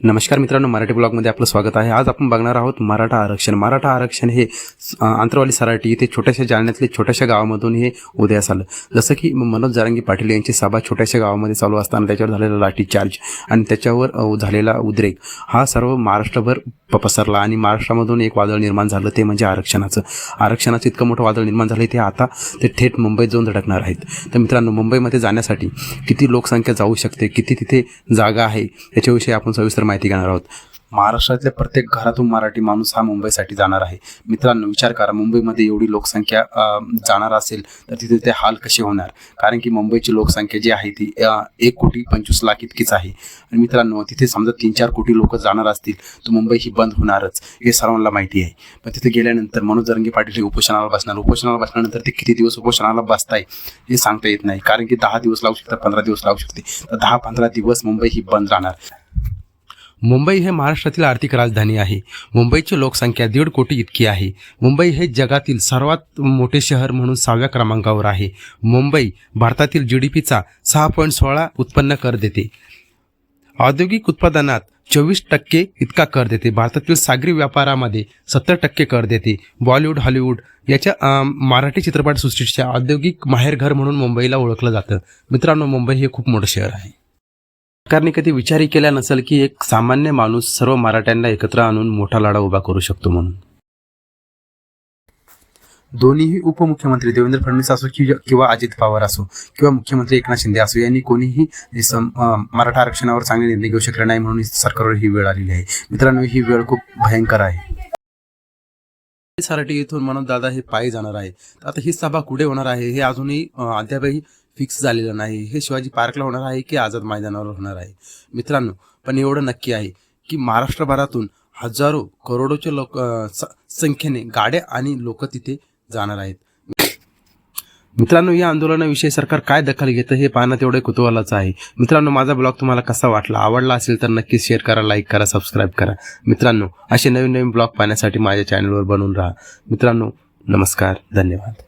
नमस्कार मित्रांनो मराठी ब्लॉगमध्ये आपलं स्वागत आहे. आज आपण बघणार आहोत मराठा आरक्षण. मराठा आरक्षण हे आंतरवाली सराटी इथे छोट्याशा जालन्यातले छोट्याशा गावामधून हे उदयास आलं. जसं की मनोज जारंगी पाटील यांची सभा छोट्याशा गावामध्ये चालू असताना त्याच्यावर झालेला लाठीचार्ज आणि त्याच्यावर झालेला उद्रेक. हा सर्व महाराष्ट्रभर पसरला आणि महाराष्ट्रामधून एक वादळ निर्माण झालं ते म्हणजे आरक्षणाचं. आरक्षणाचं इतकं मोठं वादळ निर्माण झालं ते आता ते थेट मुंबईत जाऊन धडकणार आहेत. तर मित्रांनो मुंबईमध्ये जाण्यासाठी किती लोकसंख्या जाऊ शकते किती तिथे जागा आहे याच्याविषयी आपण सविस्तर माहिती घेणार आहोत. महाराष्ट्रातल्या प्रत्येक घरातून मराठी माणूस हा मुंबईसाठी जाणार आहे. मित्रांनो विचार करा मुंबईमध्ये एवढी लोकसंख्या जाणार असेल तर तिथे ते हाल कसे होणार? कारण की मुंबईची लोकसंख्या जी आहे ती एक कोटी पंचवीस लाख इतकीच आहे. आणि मित्रांनो तिथे समजा तीन चार कोटी लोक जाणार असतील तर मुंबई ही बंद होणारच हे सर्वांना माहिती आहे. पण तिथे गेल्यानंतर मनोज जरंगे पाटील हे उपोषणाला बसणार. उपोषणाला बसल्यानंतर ते किती दिवस उपोषणाला बसताय हे सांगता येत नाही. कारण की दहा दिवस लागू शकतात पंधरा दिवस लागू शकते. तर दहा पंधरा दिवस मुंबई ही बंद राहणार. मुंबई हे महाराष्ट्रातील आर्थिक राजधानी आहे. मुंबईची लोकसंख्या दीड कोटी इतकी आहे. मुंबई हे जगातील सर्वात मोठे शहर म्हणून सहाव्या क्रमांकावर आहे. मुंबई भारतातील जी डी पीचा सहा पॉईंट सोळा उत्पन्न कर देते. औद्योगिक उत्पादनात चोवीस टक्के इतका कर देते. भारतातील सागरी व्यापारामध्ये सत्तर टक्के कर देते. बॉलिवूड हॉलिवूड याच्या मराठी चित्रपटसृष्टीच्या औद्योगिक माहेरघर म्हणून मुंबईला ओळखलं जातं. मित्रांनो मुंबई हे खूप मोठं शहर आहे. सरकारने कधी विचारही केला नसेल की एक सामान्य माणूस सर्व मराठ्यांना एकत्र आणून मोठा लढा उभा करू शकतो म्हणून. दोन्हीही उपमुख्यमंत्री देवेंद्र फडणवीस असो कि किंवा अजित पवार असो किंवा मुख्यमंत्री एकनाथ शिंदे असो यांनी कोणीही हे मराठा आरक्षणावर चांगले निर्णय घेऊ शकले नाही म्हणून सरकारवर ही वेळ आलेली आहे. मित्रांनो ही वेळ खूप भयंकर आहे. साठी इथून मनोज दादा हे पायी जाणार आहे. आता ही सभा कुठे होणार आहे हे अजूनही अद्यापही फिक्स झालेलं नाही. हे शिवाजी पार्कला होणार आहे की आझाद मैदानावर होणार आहे? मित्रांनो पण एवढं नक्की आहे की महाराष्ट्रभरातून हजारो करोडोच्या लोक संख्येने गाड्या आणि लोक तिथे जाणार आहेत. मित्रांनो या आंदोलनाविषयी सरकार काय दखल घेतं हे पाहणं तेवढं कुतूहलाचं आहे. मित्रांनो माझा ब्लॉग तुम्हाला कसा वाटला आवडला असेल तर नक्कीच शेअर करा लाईक करा सबस्क्राईब करा. मित्रांनो असे नवीन नवीन ब्लॉग पाहण्यासाठी माझ्या चॅनलवर बनून राहा. मित्रांनो नमस्कार धन्यवाद.